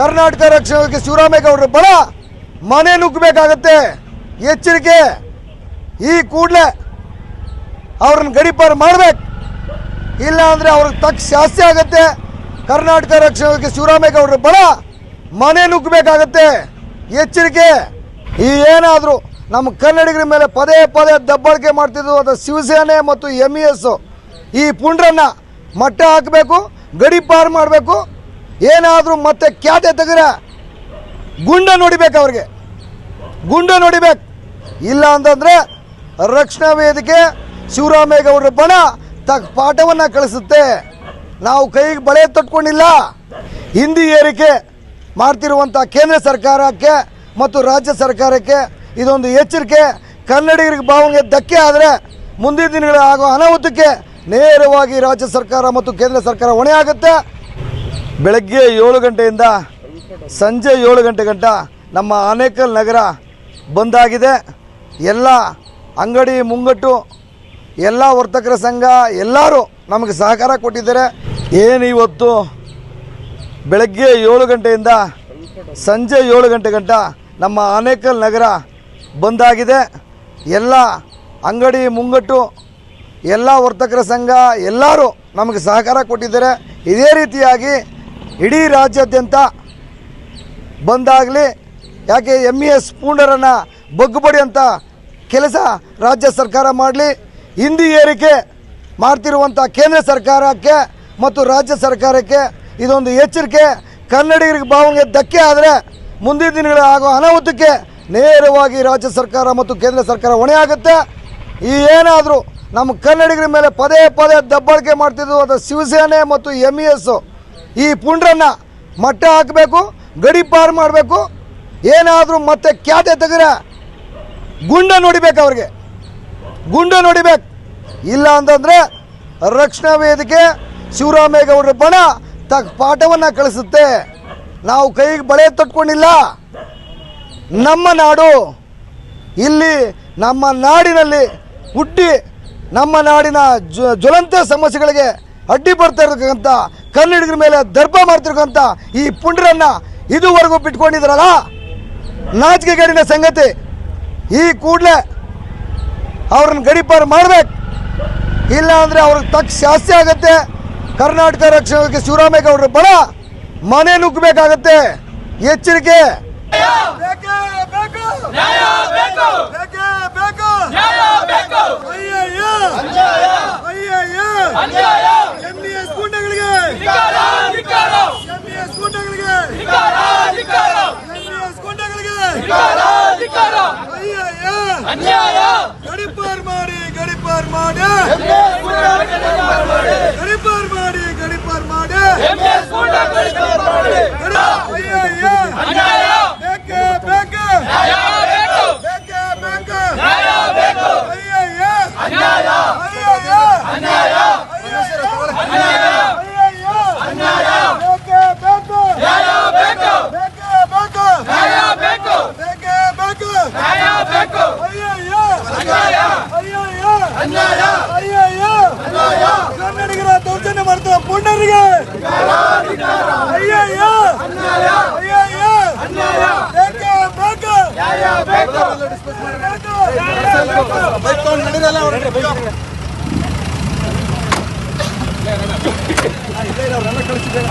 ಕರ್ನಾಟಕ ರಕ್ಷಣೆಗೆ ಶಿವರಾಮೇಗೌಡರ ಬಲ, ಮನೆ ನುಗ್ಗಬೇಕಾಗತ್ತೆ. ಎಚ್ಚರಿಕೆ, ಈ ಕೂಡಲೇ ಅವ್ರನ್ನ ಗಡಿಪಾರು ಮಾಡಬೇಕು. ಇಲ್ಲ ಅಂದರೆ ಅವ್ರಿಗೆ ತಕ್ಕ ಶಾಸ್ತಿ ಆಗತ್ತೆ. ಕರ್ನಾಟಕ ರಕ್ಷಣೆಗೆ ಶಿವರಾಮೇಗೌಡರ ಬಲ, ಮನೆ ನುಗ್ಗಬೇಕಾಗತ್ತೆ. ಎಚ್ಚರಿಕೆ, ಈ ಏನಾದರೂ ನಮ್ಮ ಕನ್ನಡಿಗರ ಮೇಲೆ ಪದೇ ಪದೇ ದಬ್ಬಾಳಿಕೆ ಮಾಡ್ತಿದ್ರು ಅದು ಶಿವಸೇನೆ ಮತ್ತು ಎಂ ಎಸ್ ಈ ಪುಂಡ್ರನ್ನ ಮಟ್ಟ ಹಾಕಬೇಕು, ಗಡಿಪಾರು ಮಾಡಬೇಕು. ಏನಾದರೂ ಮತ್ತೆ ಖ್ಯಾತೆ ತೆಗೆದ್ರೆ ಗುಂಡ ನೋಡಿಬೇಕು ಅವ್ರಿಗೆ. ಗುಂಡ ನೋಡಿಬೇಕು. ಇಲ್ಲ ಅಂತಂದ್ರೆ ರಕ್ಷಣಾ ವೇದಿಕೆ ಶಿವರಾಮೇಗೌಡರ ಬಣ ತಕ್ಕ ಪಾಠವನ್ನು ಕಳಿಸುತ್ತೆ. ನಾವು ಕೈಗೆ ಬಳೆ ತಟ್ಕೊಂಡಿಲ್ಲ. ಹಿಂದಿ ಏರಿಕೆ ಮಾಡ್ತಿರುವಂಥ ಕೇಂದ್ರ ಸರ್ಕಾರಕ್ಕೆ ಮತ್ತು ರಾಜ್ಯ ಸರ್ಕಾರಕ್ಕೆ ಇದೊಂದು ಎಚ್ಚರಿಕೆ. ಕನ್ನಡಿಗರಿಗೆ ಭಾವನೆಗೆ ಧಕ್ಕೆ ಆದರೆ ಮುಂದಿನ ದಿನಗಳ ಆಗೋ ಅನಾಹುತಕ್ಕೆ ನೇರವಾಗಿ ರಾಜ್ಯ ಸರ್ಕಾರ ಮತ್ತು ಕೇಂದ್ರ ಸರ್ಕಾರ ಹೊಣೆ ಆಗುತ್ತೆ. ಬೆಳಗ್ಗೆ ಏಳು ಗಂಟೆಯಿಂದ ಸಂಜೆ ಏಳು ಗಂಟೆ ಗಂಟ ನಮ್ಮ ಆನೇಕಲ್ ನಗರ ಬಂದಾಗಿದೆ. ಎಲ್ಲ ಅಂಗಡಿ ಮುಂಗಟ್ಟು, ಎಲ್ಲ ವರ್ತಕರ ಸಂಘ ಎಲ್ಲರೂ ನಮಗೆ ಸಹಕಾರ ಕೊಟ್ಟಿದ್ದಾರೆ. ಏನು ಇವತ್ತು ಬೆಳಗ್ಗೆ ಏಳು ಗಂಟೆಯಿಂದ ಸಂಜೆ ಏಳು ಗಂಟೆ ಗಂಟ ನಮ್ಮ ಆನೇಕಲ್ ನಗರ ಬಂದಾಗಿದೆ. ಎಲ್ಲ ಅಂಗಡಿ ಮುಂಗಟ್ಟು, ಎಲ್ಲ ವರ್ತಕರ ಸಂಘ ಎಲ್ಲರೂ ನಮಗೆ ಸಹಕಾರ ಕೊಟ್ಟಿದ್ದಾರೆ. ಇದೇ ರೀತಿಯಾಗಿ ಇಡೀ ರಾಜ್ಯಾದ್ಯಂತ ಬಂದಾಗಲಿ ಯಾಕೆ ಎಂ ಇ ಎಸ್ ಪೂಂಡರನ್ನು ಬಗ್ಗುಬಡಿ ಅಂತ ಕೆಲಸ ರಾಜ್ಯ ಸರ್ಕಾರ ಮಾಡಲಿ? ಹಿಂದಿ ಏರಿಕೆ ಮಾಡ್ತಿರುವಂಥ ಕೇಂದ್ರ ಸರ್ಕಾರಕ್ಕೆ ಮತ್ತು ರಾಜ್ಯ ಸರ್ಕಾರಕ್ಕೆ ಇದೊಂದು ಎಚ್ಚರಿಕೆ. ಕನ್ನಡಿಗರಿಗೆ ಭಾವನೆ ಧಕ್ಕೆ ಆದರೆ ಮುಂದಿನ ದಿನಗಳ ಆಗೋ ಅನಾಹುತಕ್ಕೆ ನೇರವಾಗಿ ರಾಜ್ಯ ಸರ್ಕಾರ ಮತ್ತು ಕೇಂದ್ರ ಸರ್ಕಾರ ಹೊಣೆ ಆಗುತ್ತೆ. ಈ ಏನಾದರೂ ನಮ್ಮ ಕನ್ನಡಿಗರ ಮೇಲೆ ಪದೇ ಪದೇ ದಬ್ಬಾಳಿಕೆ ಮಾಡ್ತಿದ್ದು ಅದು ಶಿವಸೇನೆ ಮತ್ತು ಎಂ ಇ ಎಸ್ ಈ ಪುಂಡ್ರನ್ನ ಮಟ್ಟ ಹಾಕಬೇಕು ಗಡಿಪಾರು ಮಾಡಬೇಕು. ಏನಾದರೂ ಮತ್ತೆ ಖ್ಯಾತೆ ತೆಗೆದ್ರೆ ಗುಂಡ ನೋಡಿಬೇಕು ಅವ್ರಿಗೆ. ಗುಂಡ ನೋಡಿಬೇಕು. ಇಲ್ಲ ಅಂತಂದರೆ ರಕ್ಷಣಾ ವೇದಿಕೆ ಶಿವರಾಮೇಗೌಡರ ಬಣ ತಕ್ಕ ಪಾಠವನ್ನು ಕಳಿಸುತ್ತೆ. ನಾವು ಕೈಗೆ ಬಳೆ ತಟ್ಕೊಂಡಿಲ್ಲ. ನಮ್ಮ ನಾಡು ಇಲ್ಲಿ ನಮ್ಮ ನಾಡಿನಲ್ಲಿ ಹುಟ್ಟಿ ನಮ್ಮ ನಾಡಿನ ಜ್ವ- ಜ್ವಲಂತ ಸಮಸ್ಯೆಗಳಿಗೆ ಅಡ್ಡಿ ಬರ್ತಾ ಇರತಕ್ಕಂಥ ಕನ್ನಡಿಗರ ಮೇಲೆ ದರ್ಪ ಮಾಡ್ತಿರ್ಕಂತ ಈ ಪುಂಡ್ರನ್ನ ಇದುವರೆಗೂ ಬಿಟ್ಕೊಂಡಿದ್ರಲ್ಲ? ನಾಚಿಕೆಗೇಡಿನ ಸಂಗತಿ. ಈ ಕೂಡಲೇ ಅವ್ರನ್ನ ಗಡಿಪಾರು ಮಾಡ್ಬೇಕು. ಇಲ್ಲ ಅಂದರೆ ಅವ್ರಿಗೆ ತಕ್ಕ ಶಾಸ್ತಿ ಆಗತ್ತೆ. ಕರ್ನಾಟಕ ರಕ್ಷಣೆಗೆ ಶಿವರಾಮೇಗೌಡರ ಬಡ ಮನೆ ನುಗ್ಗಬೇಕಾಗತ್ತೆ. ಎಚ್ಚರಿಕೆ. ಬೇಕೇ. ಬೇಕು. ಬೇಕೇ. ಬೇಕು. ಅಯ್ಯಯ್ಯ ಅನ್ಯಾಯ ಗಡಿಪಾರ್ ಮಾಡಿ ಗಡಿಪಾರ್ ಮಾಡಿ ಗಡಿಪಾರ್ ಮಾಡಿ ಗಡಿಪಾರ್ ಅಧಿಕಾರಿಗೆ ಅಯ್ಯಯ್ಯ! ಅಯ್ಯಯ್ಯ! ಬೇಕೇ ಬೇಕು! ಇಲ್ಲ ಅವ್ರನ್ನ ಕಳಿಸಿದ್ದೇನೆ